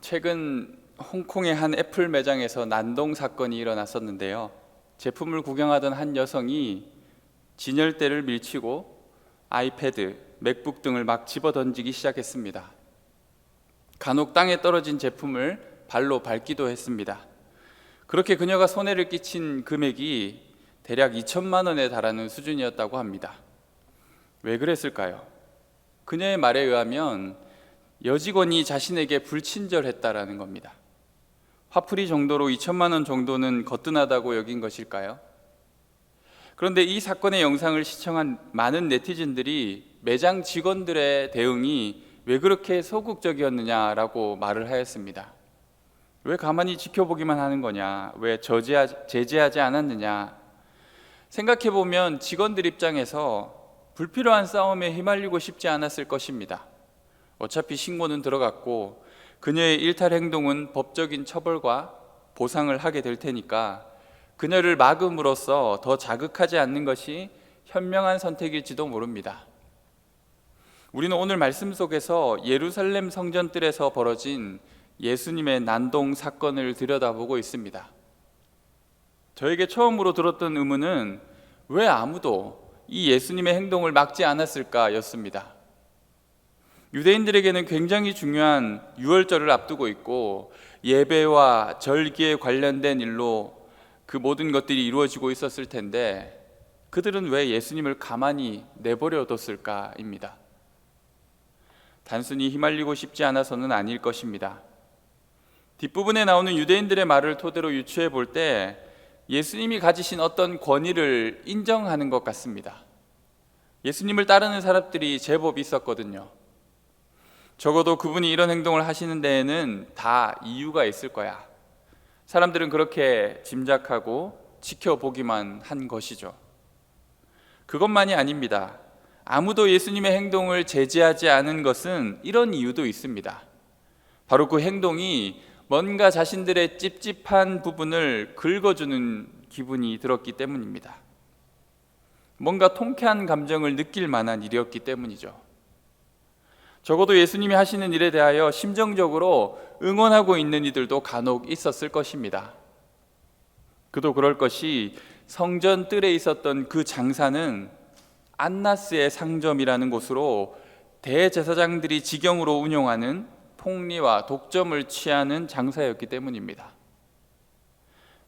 최근 홍콩의 한 애플 매장에서 난동 사건이 일어났었는데요. 제품을 구경하던 한 여성이 진열대를 밀치고 아이패드, 맥북 등을 막 집어 던지기 시작했습니다. 간혹 땅에 떨어진 제품을 발로 밟기도 했습니다. 그렇게 그녀가 손해를 끼친 금액이 대략 2천만 원에 달하는 수준이었다고 합니다. 왜 그랬을까요? 그녀의 말에 의하면 여직원이 자신에게 불친절했다라는 겁니다. 화풀이 정도로 2천만 원 정도는 거뜬하다고 여긴 것일까요? 그런데 이 사건의 영상을 시청한 많은 네티즌들이 매장 직원들의 대응이 왜 그렇게 소극적이었느냐라고 말을 하였습니다. 왜 가만히 지켜보기만 하는 거냐? 왜 저지하, 제재하지 않았느냐? 생각해 보면 직원들 입장에서 불필요한 싸움에 휘말리고 싶지 않았을 것입니다. 어차피 신고는 들어갔고 그녀의 일탈 행동은 법적인 처벌과 보상을 하게 될 테니까 그녀를 막음으로써 더 자극하지 않는 것이 현명한 선택일지도 모릅니다. 우리는 오늘 말씀 속에서 예루살렘 성전뜰에서 벌어진 예수님의 난동 사건을 들여다보고 있습니다. 저에게 처음으로 들었던 의문은 왜 아무도 이 예수님의 행동을 막지 않았을까 였습니다. 유대인들에게는 굉장히 중요한 유월절을 앞두고 있고 예배와 절기에 관련된 일로 그 모든 것들이 이루어지고 있었을 텐데 그들은 왜 예수님을 가만히 내버려 뒀을까입니다. 단순히 휘말리고 싶지 않아서는 아닐 것입니다. 뒷부분에 나오는 유대인들의 말을 토대로 유추해 볼 때 예수님이 가지신 어떤 권위를 인정하는 것 같습니다. 예수님을 따르는 사람들이 제법 있었거든요. 적어도 그분이 이런 행동을 하시는 데에는 다 이유가 있을 거야. 사람들은 그렇게 짐작하고 지켜보기만 한 것이죠. 그것만이 아닙니다. 아무도 예수님의 행동을 제지하지 않은 것은 이런 이유도 있습니다. 바로 그 행동이 뭔가 자신들의 찝찝한 부분을 긁어주는 기분이 들었기 때문입니다. 뭔가 통쾌한 감정을 느낄 만한 일이었기 때문이죠. 적어도 예수님이 하시는 일에 대하여 심정적으로 응원하고 있는 이들도 간혹 있었을 것입니다. 그도 그럴 것이 성전 뜰에 있었던 그 장사는 안나스의 상점이라는 곳으로 대제사장들이 직영으로 운영하는 폭리와 독점을 취하는 장사였기 때문입니다.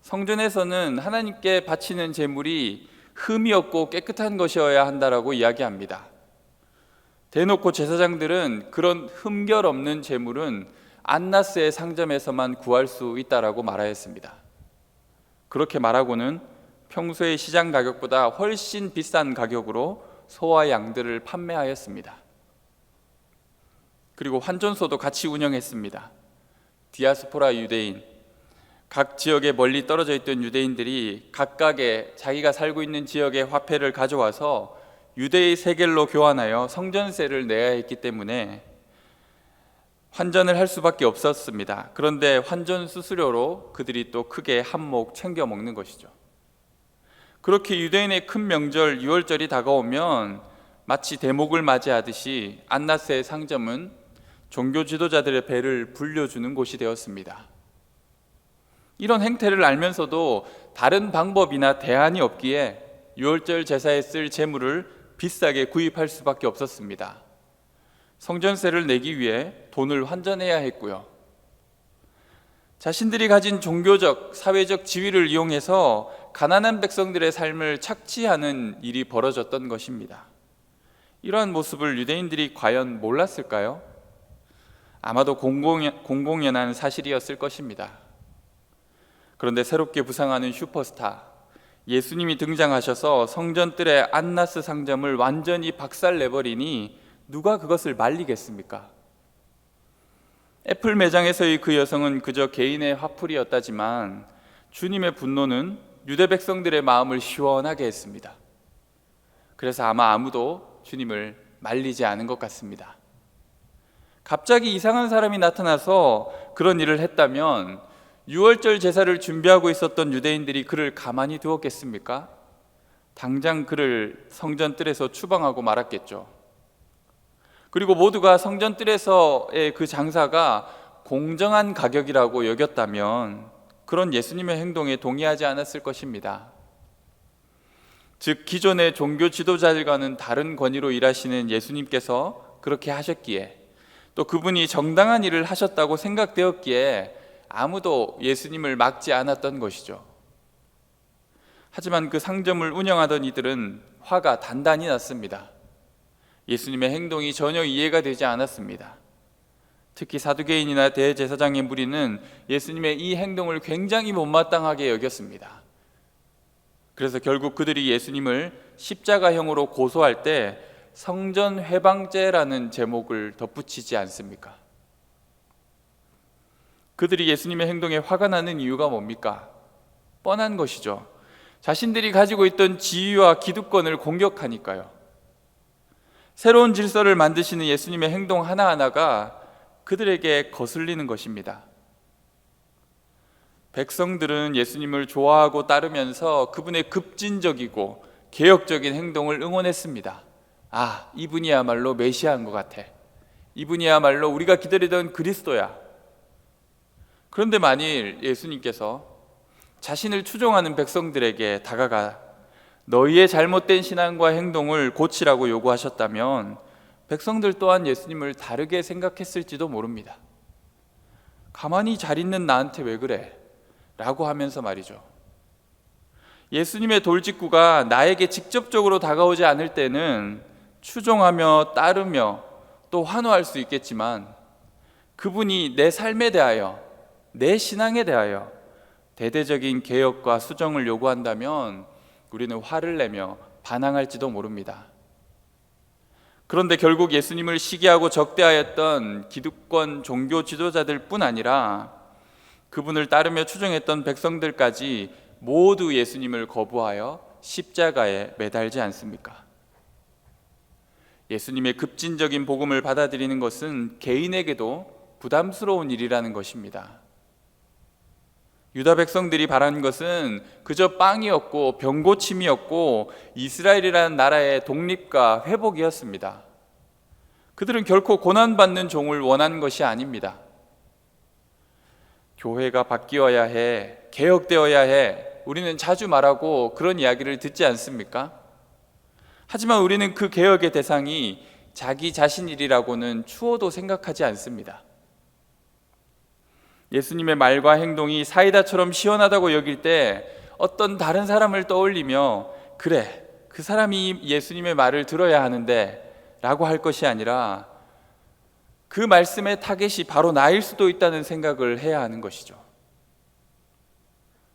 성전에서는 하나님께 바치는 제물이 흠이 없고 깨끗한 것이어야 한다라고 이야기합니다. 대놓고 제사장들은 그런 흠결 없는 제물은 안나스의 상점에서만 구할 수 있다라고 말하였습니다. 그렇게 말하고는 평소의 시장 가격보다 훨씬 비싼 가격으로 소와 양들을 판매하였습니다. 그리고 환전소도 같이 운영했습니다. 디아스포라 유대인, 각 지역에 멀리 떨어져 있던 유대인들이 각각의 자기가 살고 있는 지역의 화폐를 가져와서 유대의 세겔로 교환하여 성전세를 내야 했기 때문에 환전을 할 수밖에 없었습니다. 그런데 환전 수수료로 그들이 또 크게 한몫 챙겨 먹는 것이죠. 그렇게 유대인의 큰 명절 유월절이 다가오면 마치 대목을 맞이하듯이 안나스의 상점은 종교 지도자들의 배를 불려주는 곳이 되었습니다. 이런 행태를 알면서도 다른 방법이나 대안이 없기에 유월절 제사에 쓸 재물을 비싸게 구입할 수밖에 없었습니다. 성전세를 내기 위해 돈을 환전해야 했고요. 자신들이 가진 종교적, 사회적 지위를 이용해서 가난한 백성들의 삶을 착취하는 일이 벌어졌던 것입니다. 이러한 모습을 유대인들이 과연 몰랐을까요? 아마도 공공연 한 사실이었을 것입니다. 그런데 새롭게 부상하는 슈퍼스타 예수님이 등장하셔서 성전뜰의 안나스 상점을 완전히 박살 내버리니 누가 그것을 말리겠습니까? 애플 매장에서의 그 여성은 그저 개인의 화풀이였다지만 주님의 분노는 유대 백성들의 마음을 시원하게 했습니다. 그래서 아마 아무도 주님을 말리지 않은 것 같습니다. 갑자기 이상한 사람이 나타나서 그런 일을 했다면 6월절 제사를 준비하고 있었던 유대인들이 그를 가만히 두었겠습니까? 당장 그를 성전 뜰에서 추방하고 말았겠죠. 그리고 모두가 성전 뜰에서의 그 장사가 공정한 가격이라고 여겼다면 그런 예수님의 행동에 동의하지 않았을 것입니다. 즉 기존의 종교 지도자들과는 다른 권위로 일하시는 예수님께서 그렇게 하셨기에 또 그분이 정당한 일을 하셨다고 생각되었기에 아무도 예수님을 막지 않았던 것이죠. 하지만 그 상점을 운영하던 이들은 화가 단단히 났습니다. 예수님의 행동이 전혀 이해가 되지 않았습니다. 특히 사두개인이나 대제사장의 무리는 예수님의 이 행동을 굉장히 못마땅하게 여겼습니다. 그래서 결국 그들이 예수님을 십자가형으로 고소할 때 성전 회방죄라는 제목을 덧붙이지 않습니까? 그들이 예수님의 행동에 화가 나는 이유가 뭡니까? 뻔한 것이죠. 자신들이 가지고 있던 지위와 기득권을 공격하니까요. 새로운 질서를 만드시는 예수님의 행동 하나하나가 그들에게 거슬리는 것입니다. 백성들은 예수님을 좋아하고 따르면서 그분의 급진적이고 개혁적인 행동을 응원했습니다. 아, 이분이야말로 메시아인 것 같아. 이분이야말로 우리가 기다리던 그리스도야. 그런데 만일 예수님께서 자신을 추종하는 백성들에게 다가가 너희의 잘못된 신앙과 행동을 고치라고 요구하셨다면 백성들 또한 예수님을 다르게 생각했을지도 모릅니다. 가만히 잘 있는 나한테 왜 그래? 라고 하면서 말이죠. 예수님의 돌직구가 나에게 직접적으로 다가오지 않을 때는 추종하며 따르며 또 환호할 수 있겠지만 그분이 내 삶에 대하여 내 신앙에 대하여 대대적인 개혁과 수정을 요구한다면 우리는 화를 내며 반항할지도 모릅니다. 그런데 결국 예수님을 시기하고 적대하였던 기득권 종교 지도자들 뿐 아니라 그분을 따르며 추종했던 백성들까지 모두 예수님을 거부하여 십자가에 매달지 않습니까? 예수님의 급진적인 복음을 받아들이는 것은 개인에게도 부담스러운 일이라는 것입니다. 유다 백성들이 바란 것은 그저 빵이었고 병고침이었고 이스라엘이라는 나라의 독립과 회복이었습니다. 그들은 결코 고난받는 종을 원하는 것이 아닙니다. 교회가 바뀌어야 해, 개혁되어야 해, 우리는 자주 말하고 그런 이야기를 듣지 않습니까? 하지만 우리는 그 개혁의 대상이 자기 자신이라고는 추호도 생각하지 않습니다. 예수님의 말과 행동이 사이다처럼 시원하다고 여길 때 어떤 다른 사람을 떠올리며 그래 그 사람이 예수님의 말을 들어야 하는데 라고 할 것이 아니라 그 말씀의 타겟이 바로 나일 수도 있다는 생각을 해야 하는 것이죠.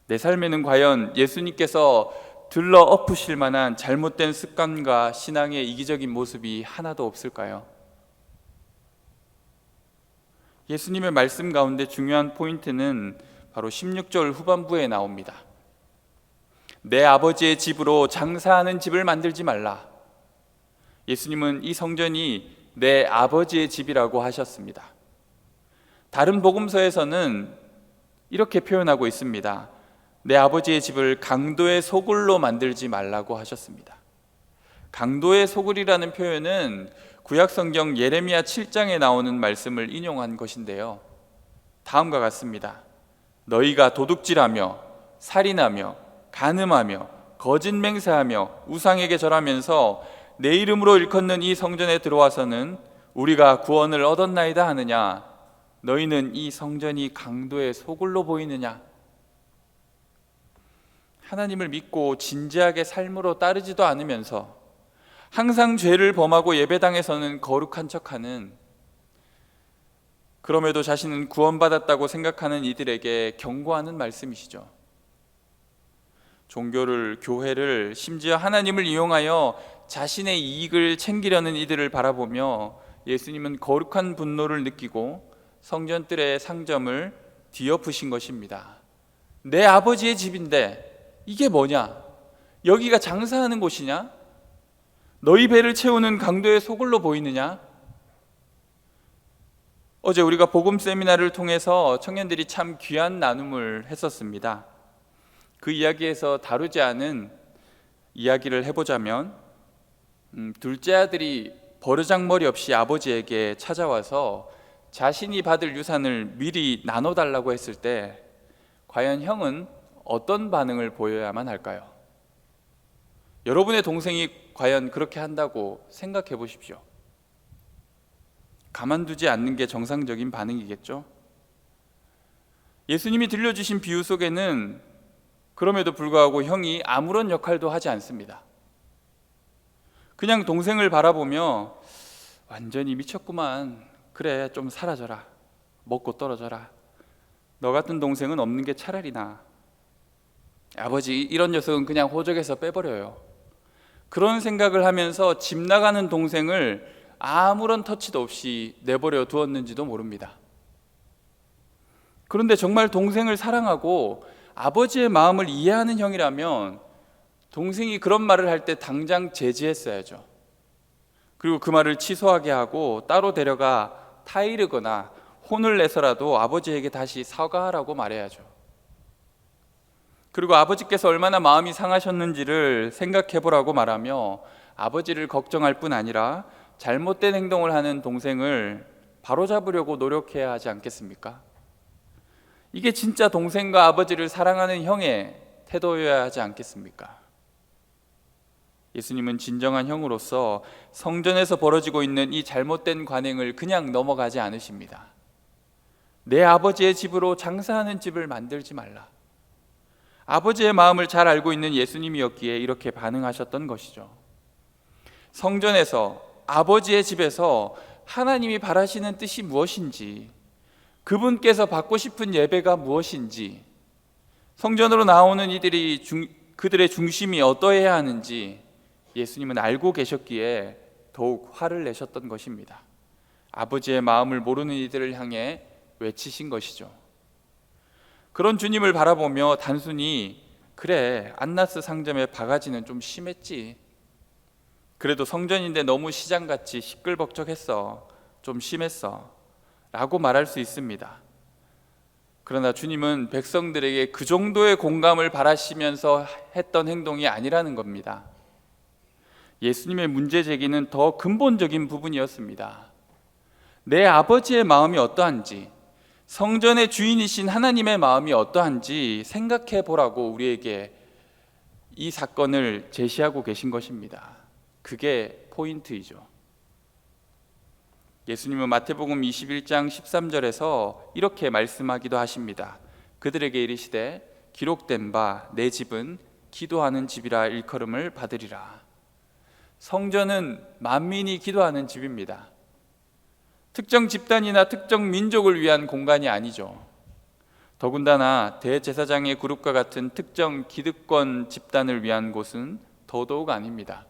내 삶에는 과연 예수님께서 들러 엎으실 만한 잘못된 습관과 신앙의 이기적인 모습이 하나도 없을까요? 예수님의 말씀 가운데 중요한 포인트는 바로 16절 후반부에 나옵니다. 내 아버지의 집으로 장사하는 집을 만들지 말라. 예수님은 이 성전이 내 아버지의 집이라고 하셨습니다. 다른 복음서에서는 이렇게 표현하고 있습니다. 내 아버지의 집을 강도의 소굴로 만들지 말라고 하셨습니다. 강도의 소굴이라는 표현은 구약 성경 예레미야 7장에 나오는 말씀을 인용한 것인데요. 다음과 같습니다. 너희가 도둑질하며 살인하며 간음하며 거짓 맹세하며 우상에게 절하면서 내 이름으로 일컫는 이 성전에 들어와서는 우리가 구원을 얻었나이다 하느냐 너희는 이 성전이 강도의 소굴로 보이느냐 하나님을 믿고 진지하게 삶으로 따르지도 않으면서 항상 죄를 범하고 예배당에서는 거룩한 척하는 그럼에도 자신은 구원받았다고 생각하는 이들에게 경고하는 말씀이시죠. 종교를, 교회를, 심지어 하나님을 이용하여 자신의 이익을 챙기려는 이들을 바라보며 예수님은 거룩한 분노를 느끼고 성전뜰의 상점을 뒤엎으신 것입니다. 내 아버지의 집인데 이게 뭐냐? 여기가 장사하는 곳이냐? 너희 배를 채우는 강도의 소굴로 보이느냐? 어제 우리가 복음 세미나를 통해서 청년들이 참 귀한 나눔을 했었습니다. 그 이야기에서 다루지 않은 이야기를 해보자면 음, 둘째 아들이 버르장머리 없이 아버지에게 찾아와서 자신이 받을 유산을 미리 나눠달라고 했을 때 과연 형은 어떤 반응을 보여야만 할까요? 여러분의 동생이 과연 그렇게 한다고 생각해 보십시오. 가만두지 않는 게 정상적인 반응이겠죠? 예수님이 들려주신 비유 속에는 그럼에도 불구하고 형이 아무런 역할도 하지 않습니다. 그냥 동생을 바라보며 완전히 미쳤구만. 그래, 좀 사라져라. 먹고 떨어져라. 너 같은 동생은 없는 게 차라리 나. 아버지, 이런 녀석은 그냥 호적에서 빼버려요. 그런 생각을 하면서 집 나가는 동생을 아무런 터치도 없이 내버려 두었는지도 모릅니다. 그런데 정말 동생을 사랑하고 아버지의 마음을 이해하는 형이라면 동생이 그런 말을 할 때 당장 제지했어야죠. 그리고 그 말을 취소하게 하고 따로 데려가 타이르거나 혼을 내서라도 아버지에게 다시 사과하라고 말해야죠. 그리고 아버지께서 얼마나 마음이 상하셨는지를 생각해 보라고 말하며 아버지를 걱정할 뿐 아니라 잘못된 행동을 하는 동생을 바로잡으려고 노력해야 하지 않겠습니까? 이게 진짜 동생과 아버지를 사랑하는 형의 태도여야 하지 않겠습니까? 예수님은 진정한 형으로서 성전에서 벌어지고 있는 이 잘못된 관행을 그냥 넘어가지 않으십니다. 내 아버지의 집으로 장사하는 집을 만들지 말라. 아버지의 마음을 잘 알고 있는 예수님이었기에 이렇게 반응하셨던 것이죠. 성전에서 아버지의 집에서 하나님이 바라시는 뜻이 무엇인지, 그분께서 받고 싶은 예배가 무엇인지, 성전으로 나오는 이들이 중, 그들의 중심이 어떠해야 하는지 예수님은 알고 계셨기에 더욱 화를 내셨던 것입니다. 아버지의 마음을 모르는 이들을 향해 외치신 것이죠. 그런 주님을 바라보며 단순히 그래 안나스 상점의 바가지는 좀 심했지. 그래도 성전인데 너무 시장같이 시끌벅적했어. 좀 심했어. 라고 말할 수 있습니다. 그러나 주님은 백성들에게 그 정도의 공감을 바라시면서 했던 행동이 아니라는 겁니다. 예수님의 문제 제기는 더 근본적인 부분이었습니다. 내 아버지의 마음이 어떠한지, 성전의 주인이신 하나님의 마음이 어떠한지 생각해 보라고 우리에게 이 사건을 제시하고 계신 것입니다. 그게 포인트이죠. 예수님은 마태복음 21장 13절에서 이렇게 말씀하기도 하십니다. 그들에게 이르시되 기록된 바 내 집은 기도하는 집이라 일컬음을 받으리라. 성전은 만민이 기도하는 집입니다. 특정 집단이나 특정 민족을 위한 공간이 아니죠. 더군다나 대제사장의 그룹과 같은 특정 기득권 집단을 위한 곳은 더더욱 아닙니다.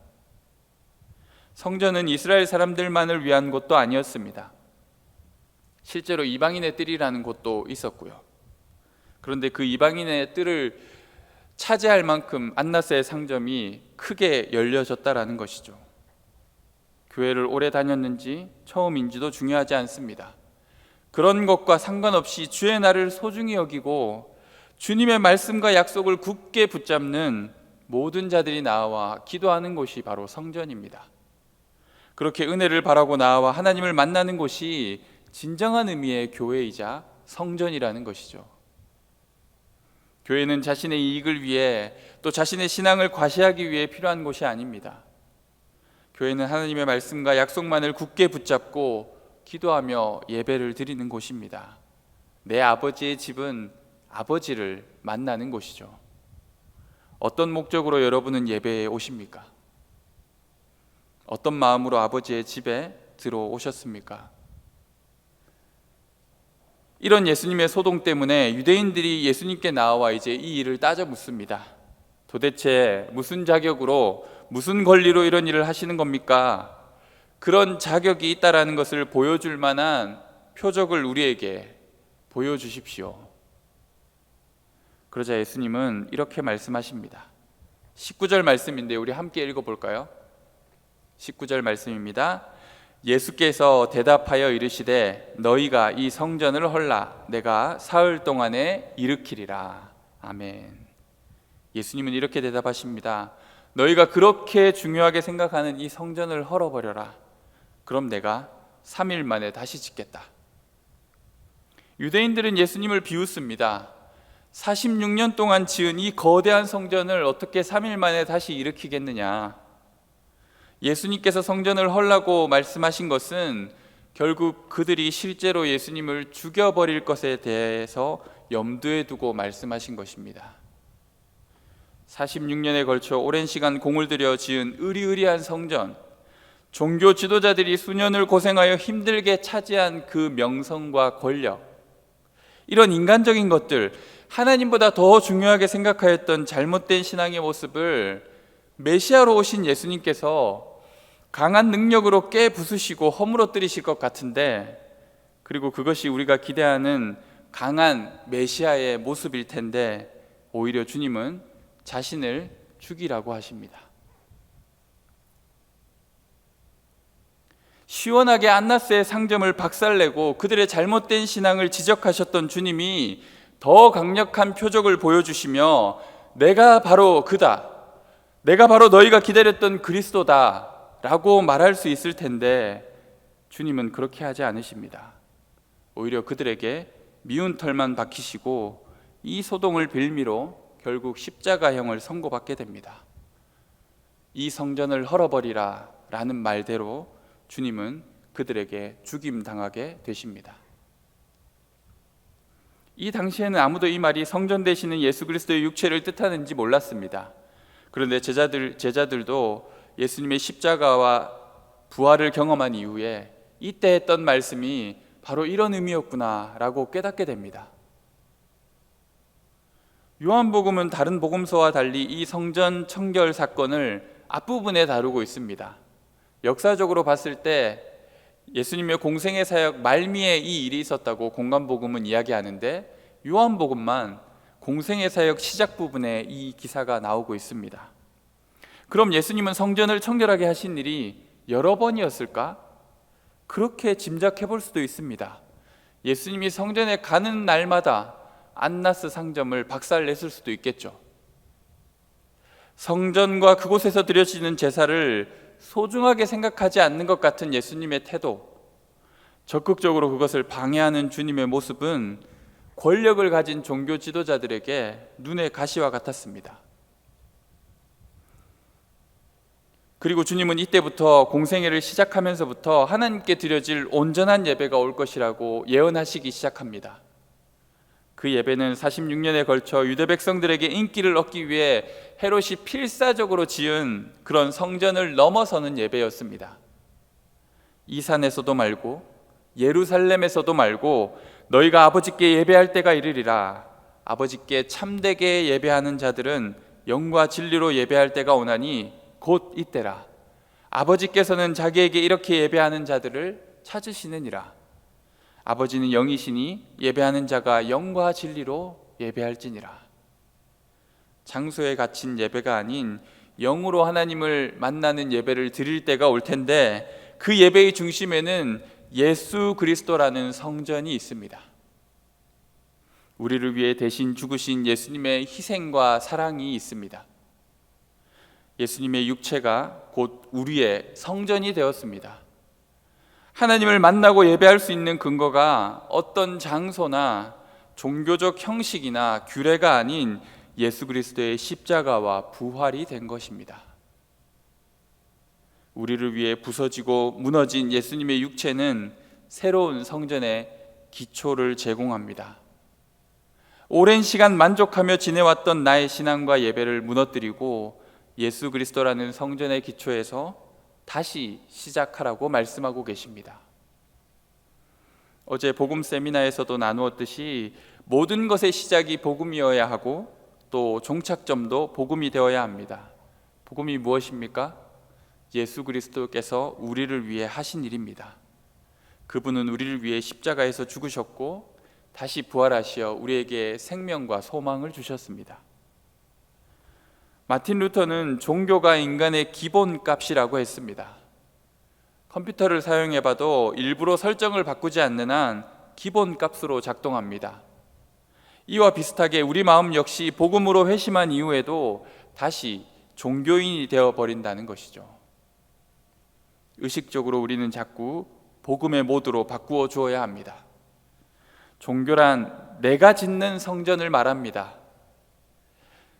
성전은 이스라엘 사람들만을 위한 곳도 아니었습니다. 실제로 이방인의 뜰이라는 곳도 있었고요. 그런데 그 이방인의 뜰을 차지할 만큼 안나스의 상점이 크게 열려졌다라는 것이죠. 교회를 오래 다녔는지 처음인지도 중요하지 않습니다. 그런 것과 상관없이 주의 날을 소중히 여기고 주님의 말씀과 약속을 굳게 붙잡는 모든 자들이 나와 기도하는 곳이 바로 성전입니다. 그렇게 은혜를 바라고 나와 하나님을 만나는 곳이 진정한 의미의 교회이자 성전이라는 것이죠. 교회는 자신의 이익을 위해 또 자신의 신앙을 과시하기 위해 필요한 곳이 아닙니다. 교회는 하나님의 말씀과 약속만을 굳게 붙잡고 기도하며 예배를 드리는 곳입니다. 내 아버지의 집은 아버지를 만나는 곳이죠. 어떤 목적으로 여러분은 예배에 오십니까? 어떤 마음으로 아버지의 집에 들어오셨습니까? 이런 예수님의 소동 때문에 유대인들이 예수님께 나와 이제 이 일을 따져 묻습니다. 도대체 무슨 자격으로 무슨 권리로 이런 일을 하시는 겁니까? 그런 자격이 있다라는 것을 보여줄 만한 표적을 우리에게 보여주십시오. 그러자 예수님은 이렇게 말씀하십니다. 19절 말씀인데 우리 함께 읽어볼까요? 19절 말씀입니다. 예수께서 대답하여 이르시되 너희가 이 성전을 헐라 내가 사흘 동안에 일으키리라. 아멘. 예수님은 이렇게 대답하십니다. 너희가 그렇게 중요하게 생각하는 이 성전을 헐어버려라. 그럼 내가 3일 만에 다시 짓겠다. 유대인들은 예수님을 비웃습니다. 46년 동안 지은 이 거대한 성전을 어떻게 3일 만에 다시 일으키겠느냐? 예수님께서 성전을 헐라고 말씀하신 것은 결국 그들이 실제로 예수님을 죽여버릴 것에 대해서 염두에 두고 말씀하신 것입니다. 46년에 걸쳐 오랜 시간 공을 들여 지은 의리의리한 성전, 종교 지도자들이 수년을 고생하여 힘들게 차지한 그 명성과 권력, 이런 인간적인 것들, 하나님보다 더 중요하게 생각하였던 잘못된 신앙의 모습을 메시아로 오신 예수님께서 강한 능력으로 깨 부수시고 허물어뜨리실 것 같은데 그리고 그것이 우리가 기대하는 강한 메시아의 모습일 텐데 오히려 주님은 자신을 죽이라고 하십니다. 시원하게 안나스의 상점을 박살내고 그들의 잘못된 신앙을 지적하셨던 주님이 더 강력한 표적을 보여주시며 내가 바로 그다. 내가 바로 너희가 기다렸던 그리스도다. 라고 말할 수 있을 텐데 주님은 그렇게 하지 않으십니다. 오히려 그들에게 미운 털만 박히시고 이 소동을 빌미로 결국 십자가형을 선고받게 됩니다. 이 성전을 헐어버리라 라는 말대로 주님은 그들에게 죽임 당하게 되십니다. 이 당시에는 아무도 이 말이 성전 되시는 예수 그리스도의 육체를 뜻하는지 몰랐습니다. 그런데 제자들 제자들도 예수님의 십자가와 부활을 경험한 이후에 이때 했던 말씀이 바로 이런 의미였구나라고 깨닫게 됩니다. 요한복음은 다른 복음서와 달리 이 성전 청결 사건을 앞부분에 다루고 있습니다. 역사적으로 봤을 때 예수님의 공생의 사역 말미에 이 일이 있었다고 공간복음은 이야기하는데 요한복음만 공생의 사역 시작 부분에 이 기사가 나오고 있습니다. 그럼 예수님은 성전을 청결하게 하신 일이 여러 번이었을까? 그렇게 짐작해 볼 수도 있습니다. 예수님이 성전에 가는 날마다 안나스 상점을 박살냈을 수도 있겠죠. 성전과 그곳에서 드려지는 제사를 소중하게 생각하지 않는 것 같은 예수님의 태도, 적극적으로 그것을 방해하는 주님의 모습은 권력을 가진 종교 지도자들에게 눈의 가시와 같았습니다. 그리고 주님은 이때부터 공생애를 시작하면서부터 하나님께 드려질 온전한 예배가 올 것이라고 예언하시기 시작합니다. 그 예배는 46년에 걸쳐 유대 백성들에게 인기를 얻기 위해 헤롯이 필사적으로 지은 그런 성전을 넘어서는 예배였습니다. 이 산에서도 말고 예루살렘에서도 말고 너희가 아버지께 예배할 때가 이르리라 아버지께 참되게 예배하는 자들은 영과 진리로 예배할 때가 오나니 곧 이때라. 아버지께서는 자기에게 이렇게 예배하는 자들을 찾으시느니라. 아버지는 영이시니 예배하는 자가 영과 진리로 예배할지니라. 장소에 갇힌 예배가 아닌 영으로 하나님을 만나는 예배를 드릴 때가 올 텐데 그 예배의 중심에는 예수 그리스도라는 성전이 있습니다. 우리를 위해 대신 죽으신 예수님의 희생과 사랑이 있습니다. 예수님의 육체가 곧 우리의 성전이 되었습니다. 하나님을 만나고 예배할 수 있는 근거가 어떤 장소나 종교적 형식이나 규례가 아닌 예수 그리스도의 십자가와 부활이 된 것입니다. 우리를 위해 부서지고 무너진 예수님의 육체는 새로운 성전의 기초를 제공합니다. 오랜 시간 만족하며 지내왔던 나의 신앙과 예배를 무너뜨리고 예수 그리스도라는 성전의 기초에서 다시 시작하라고 말씀하고 계십니다. 어제 복음 세미나에서도 나누었듯이 모든 것의 시작이 복음이어야 하고 또 종착점도 복음이 되어야 합니다. 복음이 무엇입니까? 예수 그리스도께서 우리를 위해 하신 일입니다. 그분은 우리를 위해 십자가에서 죽으셨고 다시 부활하시어 우리에게 생명과 소망을 주셨습니다. 마틴 루터는 종교가 인간의 기본 값이라고 했습니다. 컴퓨터를 사용해 봐도 일부러 설정을 바꾸지 않는 한 기본 값으로 작동합니다. 이와 비슷하게 우리 마음 역시 복음으로 회심한 이후에도 다시 종교인이 되어 버린다는 것이죠. 의식적으로 우리는 자꾸 복음의 모드로 바꾸어 주어야 합니다. 종교란 내가 짓는 성전을 말합니다.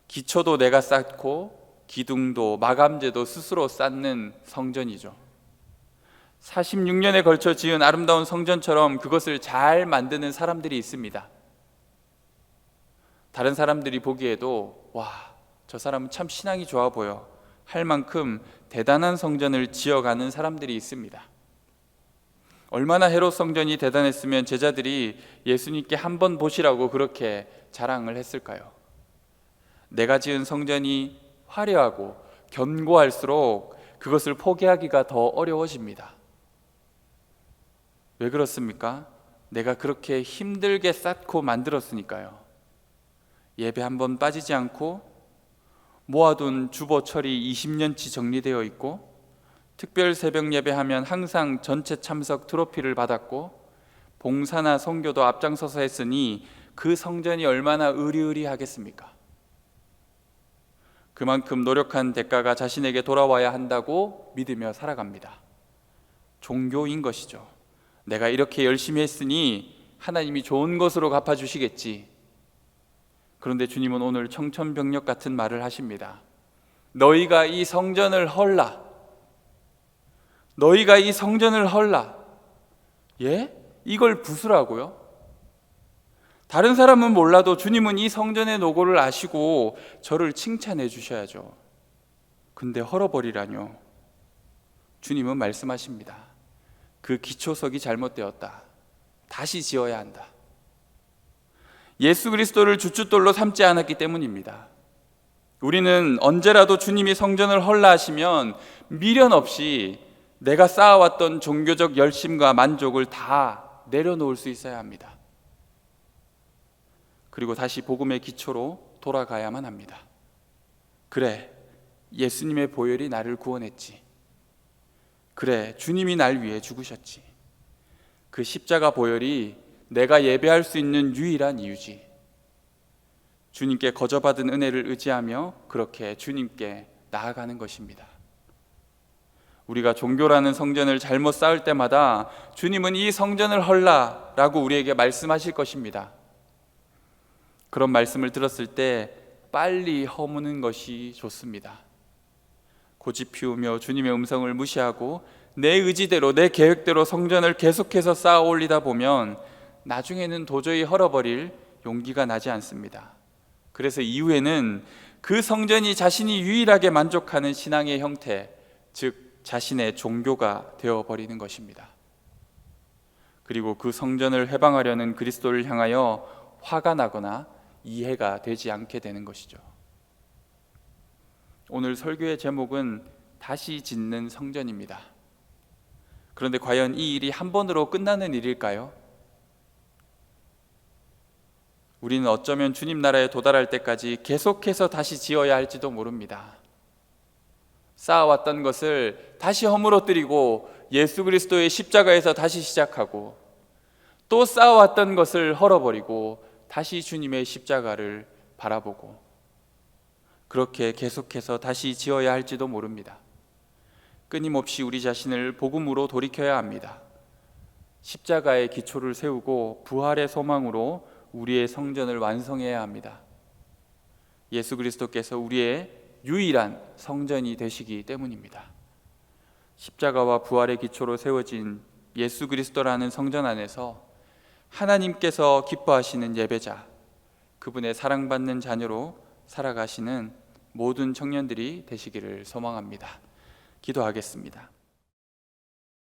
기초도 내가 쌓고 기둥도 마감재도 스스로 쌓는 성전이죠. 46년에 걸쳐 지은 아름다운 성전처럼 그것을 잘 만드는 사람들이 있습니다. 다른 사람들이 보기에도 와, 저 사람은 참 신앙이 좋아 보여 할 만큼 대단한 성전을 지어가는 사람들이 있습니다. 얼마나 헤롯 성전이 대단했으면 제자들이 예수님께 한번 보시라고 그렇게 자랑을 했을까요? 내가 지은 성전이 화려하고 견고할수록 그것을 포기하기가 더 어려워집니다. 왜 그렇습니까? 내가 그렇게 힘들게 쌓고 만들었으니까요. 예배 한 번 빠지지 않고 모아둔 주보 처리 20년치 정리되어 있고 특별 새벽 예배하면 항상 전체 참석 트로피를 받았고 봉사나 선교도 앞장서서 했으니 그 성전이 얼마나 의리의리하겠습니까? 그만큼 노력한 대가가 자신에게 돌아와야 한다고 믿으며 살아갑니다. 종교인 것이죠. 내가 이렇게 열심히 했으니 하나님이 좋은 것으로 갚아주시겠지. 그런데 주님은 오늘 청천벽력 같은 말을 하십니다. 너희가 이 성전을 헐라. 너희가 이 성전을 헐라. 예? 이걸 부수라고요? 다른 사람은 몰라도 주님은 이 성전의 노고를 아시고 저를 칭찬해 주셔야죠. 근데 헐어버리라뇨. 주님은 말씀하십니다. 그 기초석이 잘못되었다. 다시 지어야 한다. 예수 그리스도를 주춧돌로 삼지 않았기 때문입니다. 우리는 언제라도 주님이 성전을 헐라 하시면 미련 없이 내가 쌓아왔던 종교적 열심과 만족을 다 내려놓을 수 있어야 합니다. 그리고 다시 복음의 기초로 돌아가야만 합니다. 그래, 예수님의 보혈이 나를 구원했지. 그래, 주님이 날 위해 죽으셨지. 그 십자가 보혈이 내가 예배할 수 있는 유일한 이유지. 주님께 거저받은 은혜를 의지하며 그렇게 주님께 나아가는 것입니다. 우리가 종교라는 성전을 잘못 쌓을 때마다 주님은 이 성전을 헐라라고 우리에게 말씀하실 것입니다. 그런 말씀을 들었을 때 빨리 허무는 것이 좋습니다. 고집 피우며 주님의 음성을 무시하고 내 의지대로 내 계획대로 성전을 계속해서 쌓아 올리다 보면 나중에는 도저히 헐어버릴 용기가 나지 않습니다. 그래서 이후에는 그 성전이 자신이 유일하게 만족하는 신앙의 형태, 즉 자신의 종교가 되어 버리는 것입니다. 그리고 그 성전을 해방하려는 그리스도를 향하여 화가 나거나 이해가 되지 않게 되는 것이죠. 오늘 설교의 제목은 다시 짓는 성전입니다. 그런데 과연 이 일이 한 번으로 끝나는 일일까요? 우리는 어쩌면 주님 나라에 도달할 때까지 계속해서 다시 지어야 할지도 모릅니다. 쌓아왔던 것을 다시 허물어뜨리고 예수 그리스도의 십자가에서 다시 시작하고 또 쌓아왔던 것을 헐어버리고 다시 주님의 십자가를 바라보고 그렇게 계속해서 다시 지어야 할지도 모릅니다. 끊임없이 우리 자신을 복음으로 돌이켜야 합니다. 십자가의 기초를 세우고 부활의 소망으로 우리의 성전을 완성해야 합니다. 예수 그리스도께서 우리의 유일한 성전이 되시기 때문입니다. 십자가와 부활의 기초로 세워진 예수 그리스도라는 성전 안에서 하나님께서 기뻐하시는 예배자, 그분의 사랑받는 자녀로 살아가시는 모든 청년들이 되시기를 소망합니다. 기도하겠습니다.